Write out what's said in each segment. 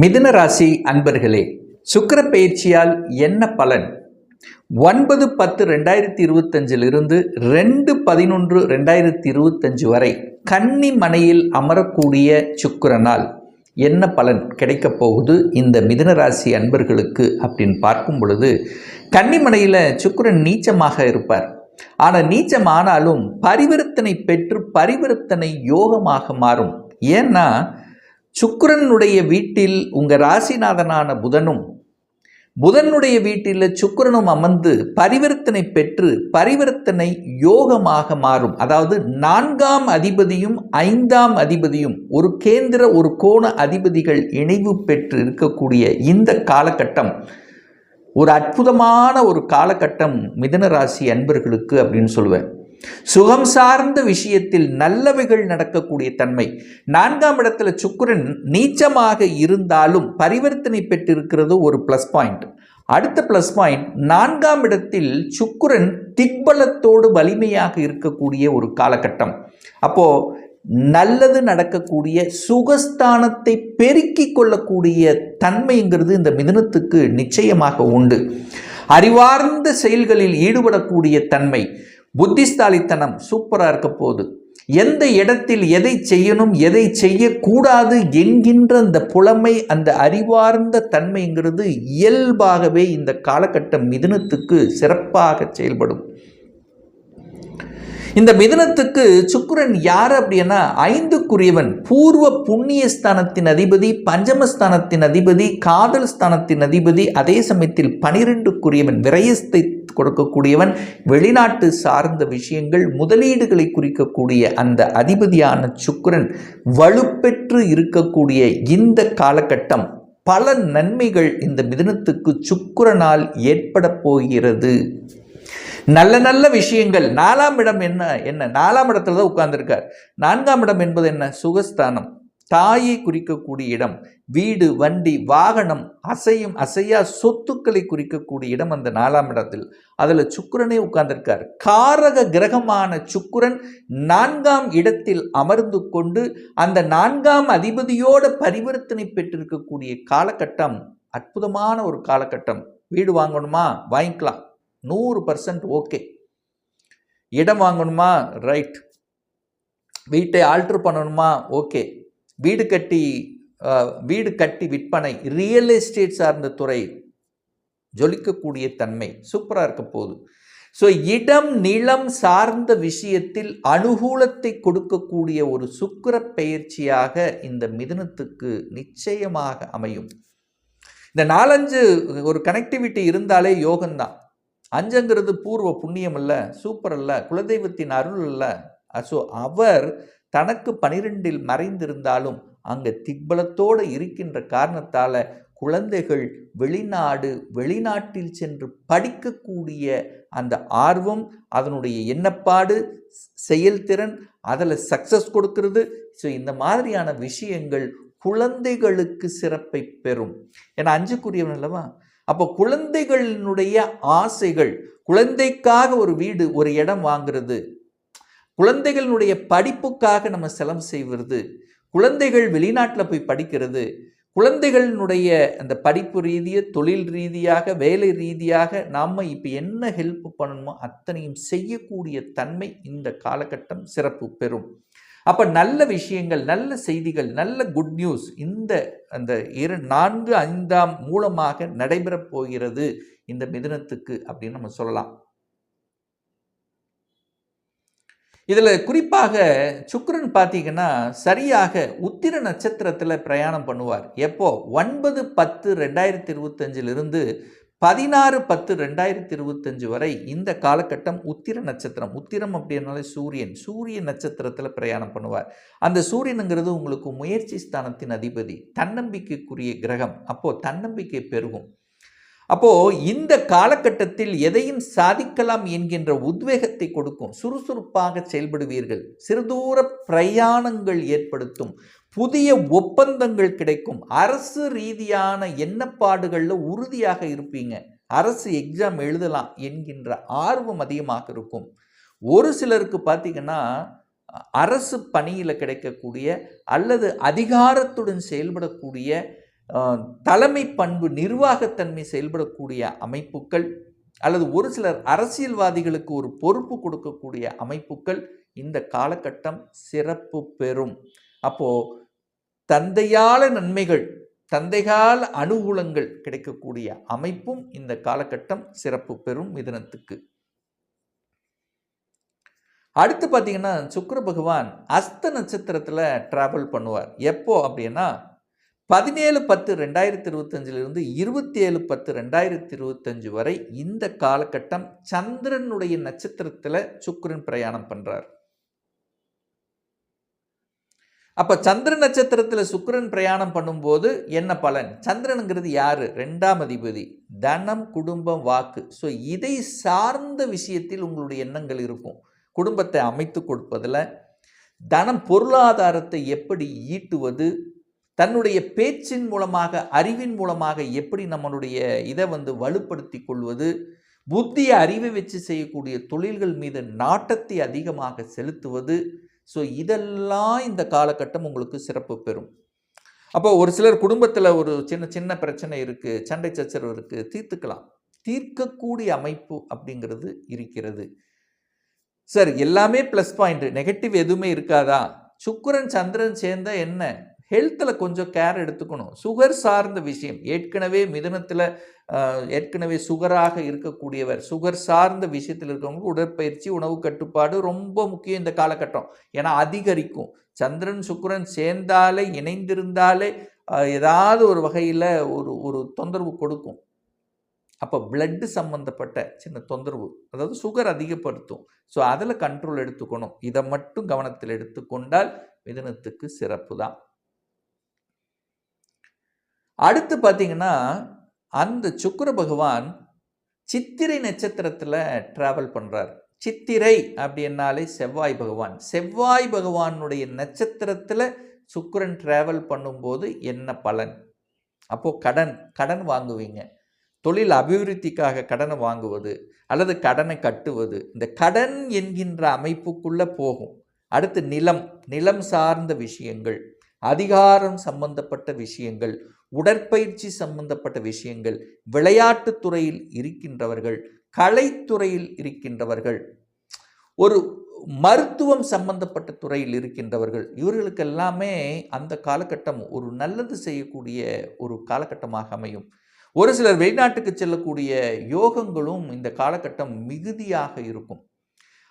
மிதுன ராசி அன்பர்களே சுக்கிர பயிற்சியால் என்ன பலன்? ஒன்பது பத்து ரெண்டாயிரத்தி இருபத்தஞ்சிலிருந்து ரெண்டு பதினொன்று ரெண்டாயிரத்தி இருபத்தஞ்சு வரை கன்னி மனையில் அமரக்கூடிய சுக்கிரனால் என்ன பலன் கிடைக்கப் போகுது இந்த மிதுன ராசி அன்பர்களுக்கு அப்படின்னு பார்க்கும் பொழுது கன்னிமனையில் சுக்கிரன் நீச்சமாக இருப்பார். ஆனால் நீச்சம் ஆனாலும் பரிவர்த்தனை பெற்று பரிவர்த்தனை யோகமாக மாறும். ஏன்னா சுக்கிரனுடைய வீட்டில் உங்கள் ராசிநாதனான புதனும் புதனுடைய வீட்டில் சுக்கரனும் அமர்ந்து பரிவர்த்தனை பெற்று பரிவர்த்தனை யோகமாக மாறும். அதாவது நான்காம் அதிபதியும் ஐந்தாம் அதிபதியும் ஒரு கேந்திர ஒரு கோண அதிபதிகள் இணைவு பெற்று இருக்கக்கூடிய இந்த காலகட்டம் ஒரு அற்புதமான ஒரு காலகட்டம் மிதன ராசி அன்பர்களுக்கு அப்படின்னு சொல்லுவேன். சுகம் சார்ந்த விஷயத்தில் நல்லவைகள் நடக்கக்கூடிய தன்மை. நான்காம் இடத்துல சுக்குரன் நீச்சமாக இருந்தாலும் பரிவர்த்தனை பெற்றிருக்கிறது ஒரு ப்ளஸ் பாயிண்ட் அடுத்த ப்ளஸ் பாயிண்ட் நான்காம் இடத்தில் சுக்குரன் திக்பலத்தோடு வலிமையாக இருக்கக்கூடிய ஒரு காலகட்டம். அப்போ நல்லது நடக்கக்கூடிய சுகஸ்தானத்தை பெருக்கிக் கொள்ளக்கூடிய தன்மைங்கிறது இந்த மிதுனத்துக்கு நிச்சயமாக உண்டு. அறிவார்ந்த செயல்களில் ஈடுபடக்கூடிய தன்மை. புத்திஸ்தாலித்தனம் சூப்பராக இருக்க போகுது. எந்த இடத்தில் எதை செய்யணும் எதை செய்யக்கூடாது என்கின்ற அந்த புலமை அந்த அறிவார்ந்த தன்மைங்கிறது இயல்பாகவே இந்த காலகட்டம் மிதுனத்துக்கு சிறப்பாக செயல்படும். இந்த மிதனத்துக்கு சுக்கிரன் யார் அப்படின்னா ஐந்துக்குரியவன். பூர்வ புண்ணிய ஸ்தானத்தின் அதிபதி பஞ்சமஸ்தானத்தின் அதிபதி காதல் ஸ்தானத்தின் அதிபதி அதே சமயத்தில் பனிரெண்டுக்குரியவன் விரயஸ்தை கொடுக்கக்கூடியவன் வெளிநாட்டு சார்ந்த விஷயங்கள் முதலீடுகளை குறிக்கக்கூடிய அந்த அதிபதியான சுக்கிரன் வலுப்பெற்று இருக்கக்கூடிய இந்த காலகட்டம் பல நன்மைகள் இந்த மிதனத்துக்கு சுக்கரனால் ஏற்பட போகிறது. நல்ல நல்ல விஷயங்கள். நாலாம் இடம் என்ன? என்ன? நாலாம் இடத்துல தான் உட்கார்ந்துருக்கார். நான்காம் இடம் என்பது என்ன? சுகஸ்தானம். தாயை குறிக்கக்கூடிய இடம். வீடு வண்டி வாகனம் அசையும் அசையா சொத்துக்களை குறிக்கக்கூடிய இடம் அந்த நாலாம் இடத்தில். அதில் சுக்கிரனே உட்கார்ந்திருக்கார். காரக கிரகமான சுக்கிரன் நான்காம் இடத்தில் அமர்ந்து கொண்டு அந்த நான்காம் அதிபதியோட பரிவர்த்தனை பெற்றிருக்கக்கூடிய காலகட்டம் அற்புதமான ஒரு காலகட்டம். வீடு வாங்கணுமா? வாங்கிக்கலாம். நூறு பர்சன்ட் ஓகே. இடம் வாங்கணுமா? ரைட் வீட்டை ஆல்ட்ரு பண்ணணுமா? ஓகே. வீடு கட்டி வீடு கட்டி விற்பனை ரியல் எஸ்டேட் சார்ந்த துறை ஜொலிக்கக்கூடிய தன்மை சூப்பராக இருக்க போகுது. ஸோ இடம் நிலம் சார்ந்த விஷயத்தில் அனுகூலத்தை கொடுக்கக்கூடிய ஒரு சுக்கிர பெயர்ச்சியாக இந்த மிதுனத்துக்கு நிச்சயமாக அமையும். இந்த நாலஞ்சு ஒரு கனெக்டிவிட்டி இருந்தாலே யோகம்தான். அஞ்சுங்கிறது பூர்வ புண்ணியம் அல்ல சூப்பர் அல்ல குலதெய்வத்தின் அருள் அல்ல. ஸோ அவர் தனக்கு பனிரெண்டில் மறைந்திருந்தாலும் அங்கே திக்பலத்தோடு இருக்கின்ற காரணத்தால் குழந்தைகள் வெளிநாடு வெளிநாட்டில் சென்று படிக்கக்கூடிய அந்த ஆர்வம் அதனுடைய எண்ணப்பாடு செயல்திறன் அதில் சக்ஸஸ் கொடுக்கறது. ஸோ இந்த மாதிரியான விஷயங்கள் குழந்தைகளுக்கு சிறப்பை பெறும். ஏன்னா அஞ்சுக்குரியவன் அல்லவா? அப்போ குழந்தைகளினுடைய ஆசைகள் குழந்தைக்காக ஒரு வீடு ஒரு இடம் வாங்கிறது குழந்தைகளினுடைய படிப்புக்காக நம்ம செலவு செய்வது குழந்தைகள் வெளிநாட்டில் போய் படிக்கிறது குழந்தைகளினுடைய அந்த படிப்பு ரீதியை தொழில் ரீதியாக வேலை ரீதியாக நாம் இப்போ என்ன ஹெல்ப் பண்ணணுமோ அத்தனையும் செய்யக்கூடிய தன்மை இந்த காலகட்டம் சிறப்பு பெறும். அப்போ நல்ல விஷயங்கள் நல்ல செய்திகள் நல்ல குட் நியூஸ் இந்த அந்த இரு நான்கு ஐந்தாம் மூலமாக நடைபெறப் போகிறது இந்த மிதனத்துக்கு அப்படின்னு நம்ம சொல்லலாம். இதில் குறிப்பாக சுக்ரன் பார்த்தீங்கன்னா சரியாக உத்திர நட்சத்திரத்தில் பிரயாணம் பண்ணுவார். எப்போ? ஒன்பது பத்து ரெண்டாயிரத்தி இருபத்தஞ்சிலிருந்து பதினாறு பத்து ரெண்டாயிரத்தி இருபத்தஞ்சு வரை இந்த காலகட்டம் உத்திர நட்சத்திரம். உத்திரம் அப்படின்னாலே சூரியன். சூரிய நட்சத்திரத்தில் பிரயாணம் பண்ணுவார். அந்த சூரியனுங்கிறது உங்களுக்கு முயற்சி ஸ்தானத்தின் அதிபதி. தன்னம்பிக்கைக்குரிய கிரகம். அப்போது தன்னம்பிக்கை பெருகும். அப்போது இந்த காலகட்டத்தில் எதையும் சாதிக்கலாம் என்கின்ற உத்வேகத்தை கொடுக்கும் சுறுசுறுப்பாக செயல்படுவீர்கள். சிறுதூர பிரயாணங்கள் ஏற்படுத்தும் புதிய ஒப்பந்தங்கள் கிடைக்கும். அரசு ரீதியான எண்ணப்பாடுகளில் உறுதியாக இருப்பீங்க. அரசு எக்ஸாம் எழுதலாம் என்கின்ற ஆர்வம் அதிகமாக இருக்கும். ஒரு சிலருக்கு பார்த்தீங்கன்னா அரசு பணியில் கிடைக்கக்கூடிய அல்லது அதிகாரத்துடன் செயல்படக்கூடிய தலைமை பண்பு நிர்வாகத்தன்மை செயல்படக்கூடிய அமைப்புகள் அல்லது ஒரு சிலர் அரசியல்வாதிகளுக்கு ஒரு பொறுப்பு கொடுக்கக்கூடிய அமைப்புகள் இந்த காலகட்டம் சிறப்பு பெறும். அப்போது தந்தையால நன்மைகள் தந்தைகால அனுகூலங்கள் கிடைக்கக்கூடிய அமைப்பும் இந்த காலகட்டம் சிறப்பு பெறும் மிதனத்துக்கு. அடுத்து பார்த்தீங்கன்னா சுக்கர பகவான் அஸ்த நட்சத்திரத்தில் ட்ராவல் பண்ணுவார். எப்போ அப்படின்னா பதினேழு பத்து ரெண்டாயிரத்தி இருபத்தஞ்சிலிருந்து இருபத்தி ஏழு பத்து ரெண்டாயிரத்தி இருபத்தஞ்சு வரை இந்த காலகட்டம் சந்திரனுடைய நட்சத்திரத்தில் சுக்கரன் பிரயாணம் பண்ணுறார் அப்போ சந்திர நட்சத்திரத்தில் சுக்கிரன் பிரயாணம் பண்ணும்போது என்ன பலன்? சந்திரனுங்கிறது யார்? ரெண்டாம் அதிபதி. தனம் குடும்பம் வாக்கு. ஸோ இதை சார்ந்த விஷயத்தில் உங்களுடைய எண்ணங்கள் இருக்கும். குடும்பத்தை அமைத்து கொடுப்பதில் தனம் பொருளாதாரத்தை எப்படி ஈட்டுவது? தன்னுடைய பேச்சின் மூலமாக அறிவின் மூலமாக எப்படி நம்மளுடைய இதை வந்து வலுப்படுத்தி கொள்வது புத்திய அறிவை வச்சு செய்யக்கூடிய தொழில்கள் மீது நாட்டத்தை அதிகமாக செலுத்துவது. ஸோ இதெல்லாம் இந்த காலகட்டம் உங்களுக்கு சிறப்பு பெறும். அப்போ ஒரு சிலர் குடும்பத்தில் ஒரு சின்ன சின்ன பிரச்சனை இருக்குது சண்டை சச்சரவு இருக்குது தீர்த்துக்கலாம். தீர்க்கக்கூடிய அமைப்பு அப்படிங்கிறது இருக்கிறது. சார் எல்லாமே ப்ளஸ் பாயிண்ட் நெகட்டிவ் எதுவுமே இருக்காதா? சுக்கரன் சந்திரன் சேர்ந்தால் என்ன? ஹெல்த்தில் கொஞ்சம் கேர் எடுத்துக்கணும். சுகர் சார்ந்த விஷயம். ஏற்கனவே மிதனத்தில் ஏற்கனவே சுகராக இருக்கக்கூடியவர் சுகர் சார்ந்த விஷயத்தில் இருக்கிறவங்களுக்கு உடற்பயிற்சி உணவு கட்டுப்பாடு ரொம்ப முக்கியம் இந்த காலகட்டம். ஏன்னா அதிகரிக்கும். சந்திரன் சுக்கிரன் சேர்ந்தாலே இணைந்திருந்தாலே ஏதாவது ஒரு வகையில் ஒரு ஒரு தொந்தரவு கொடுக்கும். அப்போ பிளட்டு சம்மந்தப்பட்ட சின்ன தொந்தரவு அதாவது சுகர் அதிகப்படுத்தும். ஸோ அதில் கண்ட்ரோல் எடுத்துக்கணும். இதை மட்டும் கவனத்தில் எடுத்துக்கொண்டால் மிதனத்துக்கு சிறப்பு தான் அடுத்து பார்த்தீங்கன்னா அந்த சுக்கர பகவான் சித்திரை நட்சத்திரத்தில் ட்ராவல் பண்ணுறார் சித்திரை அப்படின்னாலே செவ்வாய் பகவான். செவ்வாய் பகவானுடைய நட்சத்திரத்தில் சுக்கரன் ட்ராவல் பண்ணும்போது என்ன பலன்? அப்போது கடன் கடன் வாங்குவீங்க. தொழில் அபிவிருத்திக்காக கடனை வாங்குவது அல்லது கடனை கட்டுவது இந்த கடன் என்கின்ற அமைப்புக்குள்ளே போகும். அடுத்து நிலம் நிலம் சார்ந்த விஷயங்கள் அதிகாரம் சம்பந்தப்பட்ட விஷயங்கள் உடற்பயிற்சி சம்பந்தப்பட்ட விஷயங்கள் விளையாட்டுத் துறையில் இருக்கின்றவர்கள் கலைத்துறையில் இருக்கின்றவர்கள் ஒரு மருத்துவம் சம்பந்தப்பட்ட துறையில் இருக்கின்றவர்கள் இவர்களுக்கு எல்லாமே அந்த காலகட்டம் ஒரு நல்லது செய்யக்கூடிய ஒரு காலகட்டமாக அமையும். ஒரு சிலர் வெளிநாட்டுக்கு செல்லக்கூடிய யோகங்களும் இந்த காலகட்டம் மிகுதியாக இருக்கும்.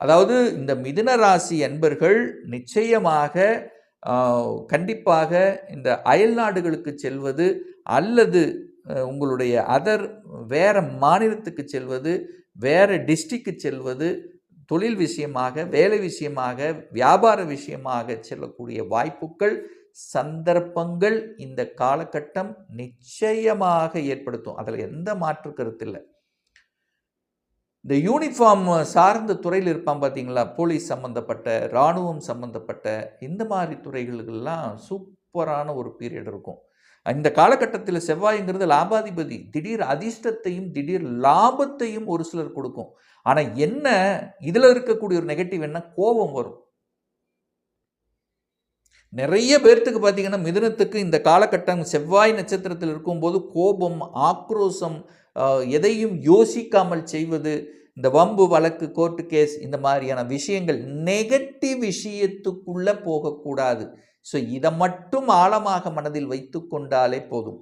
அதாவது இந்த மிதுன ராசி அன்பர்கள் நிச்சயமாக கண்டிப்பாக இந்த அயல் நாடுகளுக்கு செல்வது அல்லது உங்களுடைய அதர் வேறு மாநிலத்துக்கு செல்வது வேறு டிஸ்ட்ரிக்கு செல்வது தொழில் விஷயமாக வேலை விஷயமாக வியாபார விஷயமாக செல்லக்கூடிய வாய்ப்புகள் சந்தர்ப்பங்கள் இந்த காலகட்டம் நிச்சயமாக ஏற்படுத்தும். அதில் எந்த மாற்று கருத்து இல்லை. இந்த யூனிஃபார்ம் சார்ந்த துறையில் இருப்பான் பார்த்தீங்களா? போலீஸ் சம்மந்தப்பட்ட இராணுவம் சம்மந்தப்பட்ட இந்த மாதிரி துறைகளுக்கெல்லாம் சூப்பரான ஒரு பீரியட் இருக்கும். இந்த காலகட்டத்தில் செவ்வாய்ங்கிறது லாபாதிபதி. திடீர் அதிர்ஷ்டத்தையும் திடீர் லாபத்தையும் ஒரு சிலர் கொடுக்கும். ஆனால் என்ன? இதில் இருக்கக்கூடிய ஒரு நெகட்டிவ் என்ன? கோபம் வரும். நிறைய பேர்த்துக்கு பார்த்தீங்கன்னா மிதுனத்துக்கு இந்த காலகட்டம் செவ்வாய் நட்சத்திரத்தில் இருக்கும்போது கோபம் ஆக்ரோஷம் எதையும் யோசிக்காமல் செய்வது இந்த வம்பு வழக்கு கோர்ட்டு கேஸ் இந்த மாதிரியான விஷயங்கள் நெகட்டிவ் விஷயத்துக்குள்ளே போகக்கூடாது. ஸோ இதை மட்டும் ஆழமாக மனதில் வைத்து கொண்டாலே போதும்.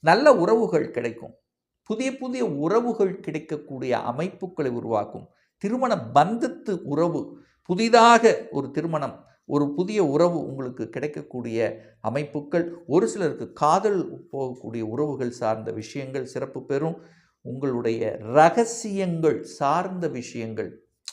நல்ல உறவுகள் கிடைக்கும். புதிய புதிய உறவுகள் கிடைக்கக்கூடிய அமைப்புகளை உருவாக்கும். திருமண பந்தத்து உறவு புதிதாக ஒரு திருமணம் ஒரு புதிய உறவு உங்களுக்கு கிடைக்கக்கூடிய அமைப்புகள் ஒரு சிலருக்கு காதல் போகக்கூடிய உறவுகள் சார்ந்த விஷயங்கள் சிறப்பு பெறும். உங்களுடைய ரகசியங்கள் சார்ந்த விஷயங்கள்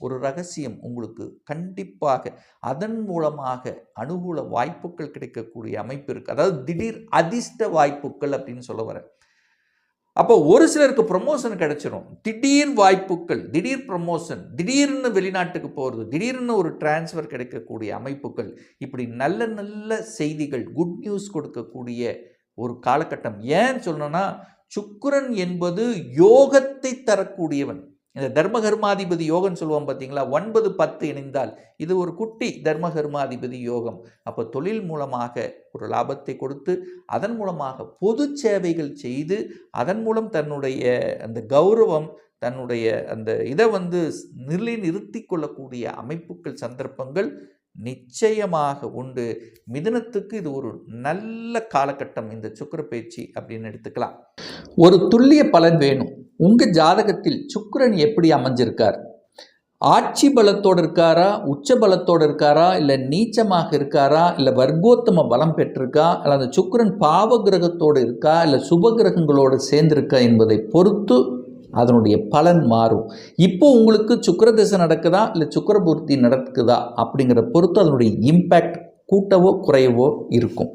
ஒரு ரகசியம் உங்களுக்கு கண்டிப்பாக அதன் மூலமாக அனுகூல வாய்ப்புகள் கிடைக்கக்கூடிய அமைப்பு இருக்குது அதாவது திடீர் அதிர்ஷ்ட வாய்ப்புகள் அப்படின்னு சொல்ல வரேன். அப்போ ஒரு சிலருக்கு ப்ரமோஷன் கிடைச்சிரும். திடீர் வாய்ப்புகள் திடீர் ப்ரமோஷன் திடீர்னு வெளிநாட்டுக்கு போகிறது திடீர்னு ஒரு டிரான்ஸ்ஃபர் கிடைக்கக்கூடிய அமைப்புகள் இப்படி நல்ல நல்ல செய்திகள் குட் நியூஸ் கொடுக்கக்கூடிய ஒரு காலகட்டம். ஏன் சொல்லணும்னா சுக்கரன் என்பது யோகத்தை தரக்கூடியவன். இந்த தர்மகர்மாதிபதி யோகம்னு சொல்லுவோம் பார்த்தீங்களா? ஒன்பது பத்து இணைந்தால் இது ஒரு குட்டி தர்மகர்மாதிபதி யோகம். அப்போ தொழில் மூலமாக ஒரு லாபத்தை கொடுத்து அதன் மூலமாக பொது சேவைகள் செய்து அதன் மூலம் தன்னுடைய அந்த கௌரவம் தன்னுடைய அந்த இதை வந்து நிலை நிறுத்தி கொள்ளக்கூடிய அமைப்புகள் சந்தர்ப்பங்கள் நிச்சயமாக உண்டு. மிதுனத்துக்கு இது ஒரு நல்ல காலகட்டம் இந்த சுக்கர பயிற்சி அப்படின்னு எடுத்துக்கலாம். ஒரு துல்லிய பலன் வேணும். உங்கள் ஜாதகத்தில் சுக்கரன் எப்படி அமைஞ்சிருக்கார்? ஆட்சி பலத்தோடு இருக்காரா? உச்ச பலத்தோடு இருக்காரா? இல்லை நீச்சமாக இருக்காரா? இல்லை வர்க்கோத்தம பலம் பெற்றிருக்கா? இல்லை அந்த சுக்கரன் பாவ கிரகத்தோடு இருக்கா? இல்லை சுப கிரகங்களோடு சேர்ந்திருக்கா என்பதை பொறுத்து அதனுடைய பலன் மாறும். இப்போ உங்களுக்கு சுக்கர திசை நடக்குதா? இல்லை சுக்கரபூர்த்தி நடக்குதா? அப்படிங்கிற பொறுத்து அதனுடைய இம்பேக்ட் கூட்டவோ குறையவோ இருக்கும்.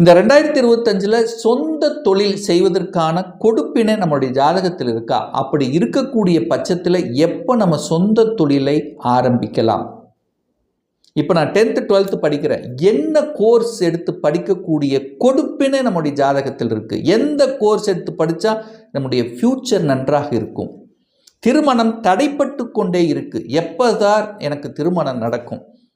இந்த ரெண்டாயிரத்தி இருபத்தஞ்சில் சொந்த தொழில் செய்வதற்கான கொடுப்பினை நம்மளுடைய ஜாதகத்தில் இருக்கா? அப்படி இருக்கக்கூடிய பட்சத்தில் எப்போ நம்ம சொந்த தொழிலை ஆரம்பிக்கலாம்? இப்போ நான் டென்த்து டுவெல்த்து படிக்கிறேன். என்ன கோர்ஸ் எடுத்து படிக்கக்கூடிய கொடுப்பினை நம்முடைய ஜாதகத்தில் இருக்குது எந்த கோர்ஸ் எடுத்து படித்தா நம்முடைய ஃப்யூச்சர் நன்றாக இருக்கும்? திருமணம் தடைப்பட்டு கொண்டே இருக்குது எப்போதான் எனக்கு திருமணம் நடக்கும்?